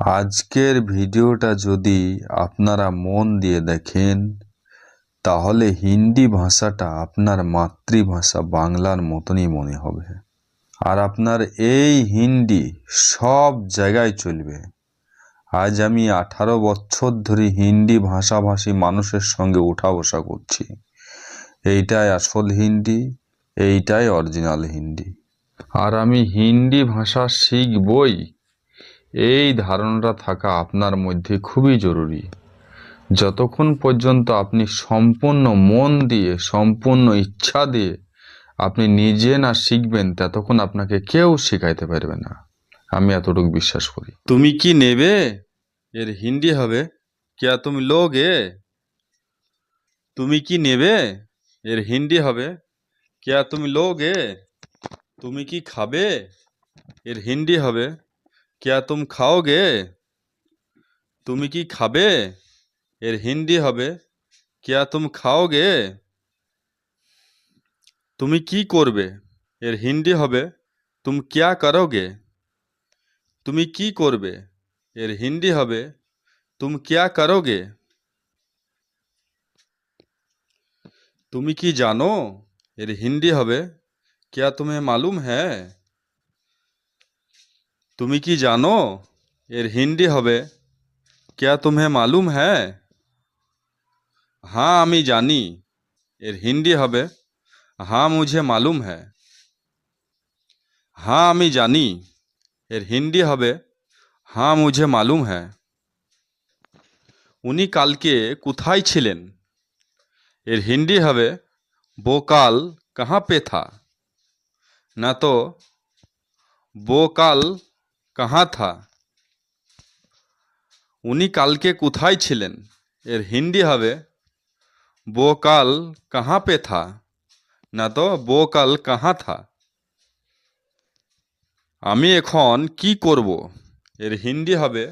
আজকের ভিডিওটা যদি আপনারা মন দিয়ে দেখেন, তাহলে হিন্দি ভাষাটা আপনার মাতৃভাষা বাংলার মতনই মনে হবে। আর আপনার এই হিন্দি সব জায়গায় চলবে। আজ আমি আঠারো বছর ধরে হিন্দি ভাষাভাষী মানুষের সঙ্গে উঠা বসা করছি। এইটাই আসল হিন্দি, এইটাই অরিজিনাল হিন্দি। আর আমি হিন্দি ভাষা শিখবই। এই ধারণাটা থাকা আপনার মধ্যে খুবই জরুরি। যতক্ষণ পর্যন্ত আপনি সম্পূর্ণ মন দিয়ে, সম্পূর্ণ ইচ্ছা দিয়ে আপনি নিজে না শিখবেন, ততক্ষণ আপনাকে কেউ শেখাইতে পারবে না। আমি এতটুকু বিশ্বাস করি। তুমি কি নেবে? এর হিন্দি হবে, কেয়া তুমি লোগে? তুমি কি নেবে? এর হিন্দি হবে, কেয়া তুমি লোগে? তুমি কি খাবে? এর হিন্দি হবে क्या तुम খাওগে তুমি কি খাবে এর হিন্দি হবে क्या तुम খাওগে তুমি কি করবে এর হিন্দি হবে তুম क्या करोगे তুমি কি করবে এর হিন্দি হবে তুম क्या करोगे তুমি কি জানো এর হিন্দি হবে क्या तुम्हें मालूम है তুমি কি জানো এর হিন্দি হবে क्या तुम्हें मालूम है हाँ আমি জানি এর হিন্দি হবে हाँ मुझे मालूम है हाँ আমি জানি এর হিন্দি হবে हाँ मुझे मालूम है উনি কালকে কোথায় ছিলেন এর হিন্দি হবে वो কাল कहाँ पे था না তো वो কাল কাহা থা উনি কালকে কোথায় ছিলেন এর হিন্দি হবে বো কাল কাহা পে থা না তো বো কাল কাহা থা আমি এখন কি করব এর হিন্দি হবে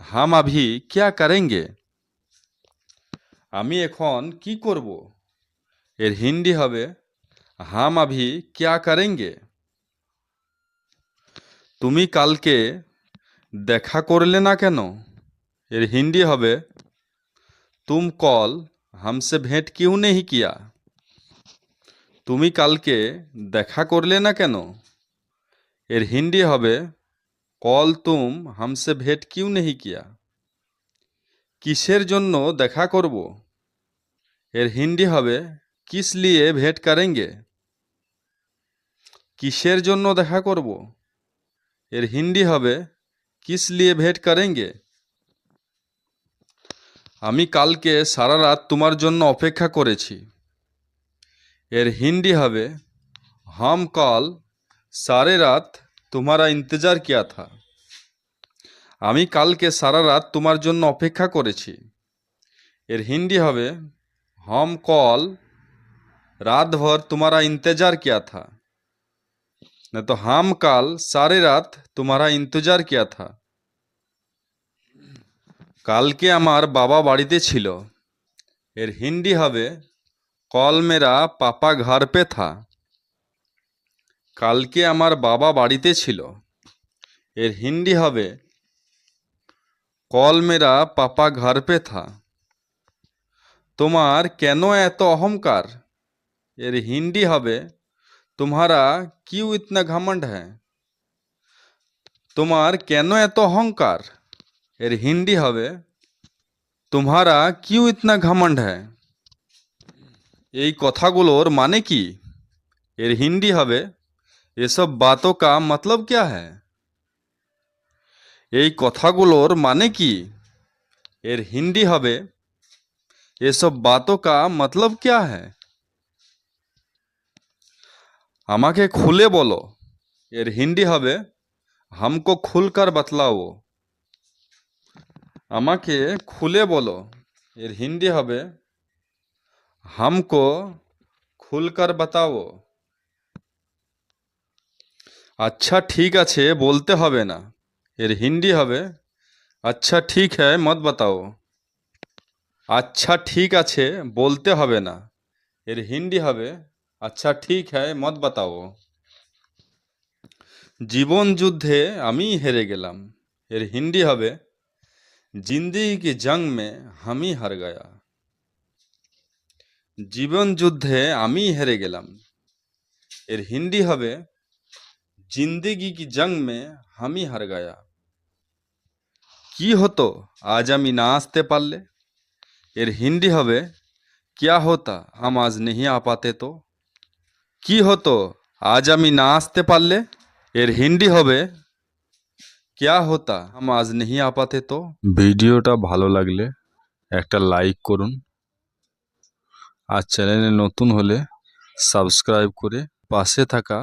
হাম আভি ক্যা করেঙ্গে আমি এখন কি করব এর হিন্দি হবে হাম আভি ক্যা করেঙ্গে তুমি কালকে দেখা করলে না কেন? এর হিন্দি হবে, তুম কল, হামসে ভেঁট কিউ নেই কিয়া? তুমি কালকে দেখা করলে না কেন? এর হিন্দি হবে, কল তুম হামসে ভেট কিউ নেই কিয়া? কিসের জন্য দেখা করব? এর হিন্দি হবে, কিস লিয়ে ভেট করেঙ্গে? কিসের জন্য দেখা করব? এর হিন্দি হবে, কিস লিয়ে ভেট করেঙ্গে? আমি কালকে সারা রাত তোমার জন্য অপেক্ষা করেছি। এর হিন্দি হবে, হাম কল সারে রাত তোমারা ইন্তজার কিয়া থা। আমি কালকে সারা রাত তোমার জন্য অপেক্ষা করেছি। এর হিন্দি হবে, হাম কল রাত ভর তোমারা ইন্তজার কিয়া থা। না তো হাম কাল সারে রাত তোমারা ইন্তজার কিয়া থা কালকে আমার বাবা বাড়িতে ছিল এর হিন্দি হবে কল মেরা পাপা ঘর পে থা কালকে আমার বাবা বাড়িতে ছিল এর হিন্দি হবে কল মেরা পাপা ঘর পে থা তোমার কেন এত অহংকার এর হিন্দি হবে तुम्हारा क्यों इतना घमंड है তোমার কেন এত অহংকার এর হিন্দি হবে तुम्हारा क्यों इतना घमंड है এই কথাগুলোর মানে কি এর হিন্দি হবে এসব বাতো কা মতলব क्या है এই কথাগুলোর মানে কি এর হিন্দি হবে এসব বাতো কা মতলব क्या है আমাকে খুলে বলো। এর হিন্দি হবে, হামকো খুলকার বাতলাও। আমাকে খুলে বলো, এর হিন্দি হবে, হামকো খুলকার বাতাও। আচ্ছা ঠিক আছে, বলতে হবে না। এর হিন্দি হবে আচ্ছা ঠিক হ্যায়, মত বাতাও। আচ্ছা ঠিক আছে, বলতে হবে না। এর হিন্দি হবে আচ্ছা ঠিক হ্যায় মত বাতাও জীবন যুদ্ধে আমি হেরে গেলাম এর হিন্দি হবে জিন্দিগি কি জং মে হামি হার গয়া জীবন যুদ্ধে আমি হেরে গেলাম এর হিন্দি হবে জিন্দিগি কি জং মে হামি হার গয়া কি হতো আজ আমি না আসতে পারলে এর হিন্দি হবে क्या होता हम आज नहीं आ पाते तो কি হতো? আজ আমি না আসতে পারলে এর হিন্দি হবে। ক্যা হতা? আম আজ নেহি আপাতে তো। ভিডিওটা ভালো লাগলে একটা লাইক করুন। আর চ্যানেলে নতুন হলে সাবস্ক্রাইব করে পাশে থাকা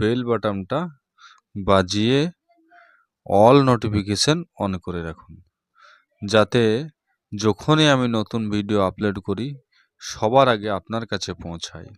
বেল বাটনটা বাজিয়ে অল নোটিফিকেশন অন করে রাখুন। যাতে যখনই আমি নতুন ভিডিও আপলোড করি, সবার আগে আপনার কাছে পৌঁছায়।